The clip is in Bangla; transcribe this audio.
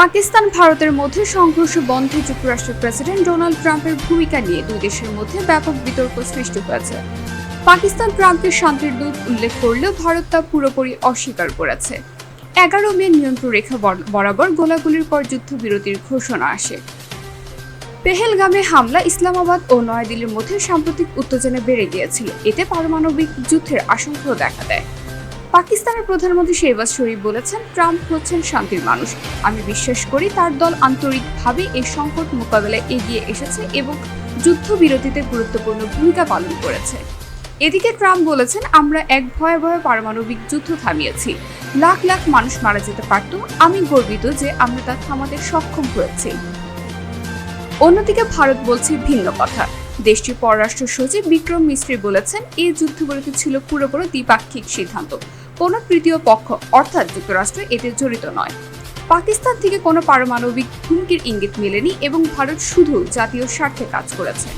পাকিস্তান, ভারতের মধ্যে সংঘর্ষ বন্ধে যুক্তরাষ্ট্রের প্রেসিডেন্ট ডোনাল্ড ট্রাম্পের ভূমিকা নিয়ে দুই দেশের মধ্যে ব্যাপক বিতর্ক সৃষ্টি হয়েছে। পাকিস্তান ট্রাম্পকে শান্তির দূত উল্লেখ করলেও ভারত তা পুরোপুরি অস্বীকার করেছে। এগারো মে নিয়ন্ত্রণ রেখা বরাবর গোলাগুলির পর যুদ্ধবিরতির ঘোষণা আসে। পেহেলগামে হামলা ইসলামাবাদ ও নয়াদিল্লির মধ্যে সাম্প্রতিক উত্তেজনা বেড়ে গিয়েছিল। এতে পারমাণবিক যুদ্ধের আশঙ্কাও দেখা দেয়। পাকিস্তানের প্রধানমন্ত্রী শেহবাজ শরীফ বলেছেন, ট্রাম্প হচ্ছেন শান্তির মানুষ। আমি বিশ্বাস করি তার দল আন্তরিকভাবে এই সংকট মোকাবেলায় এগিয়ে এসেছে এবং যুদ্ধবিরতিতে গুরুত্বপূর্ণ ভূমিকা পালন করেছে। এদিকে ট্রাম্প বলেছেন, আমরা এক ভয়াবহ পারমাণবিক যুদ্ধ থামিয়েছি। লাখ লাখ মানুষ মারা যেতে পারত। আমি গর্বিত যে আমরা তা থামাতে সক্ষম হয়েছি। অন্যদিকে ভারত বলছে ভিন্ন কথা। দেশটির পররাষ্ট্র সচিব বিক্রম মিস্ত্রি বলেছেন, এই যুদ্ধবিরতি ছিল পুরোপুরি দ্বিপাক্ষিক সিদ্ধান্ত। কোনো তৃতীয় পক্ষ, অর্থাৎ যুক্তরাষ্ট্র, এতে জড়িত নয়। পাকিস্তান থেকে কোনো পারমাণবিক হুমকির ইঙ্গিত মেলেনি এবং ভারত শুধু জাতীয় স্বার্থে কাজ করেছে।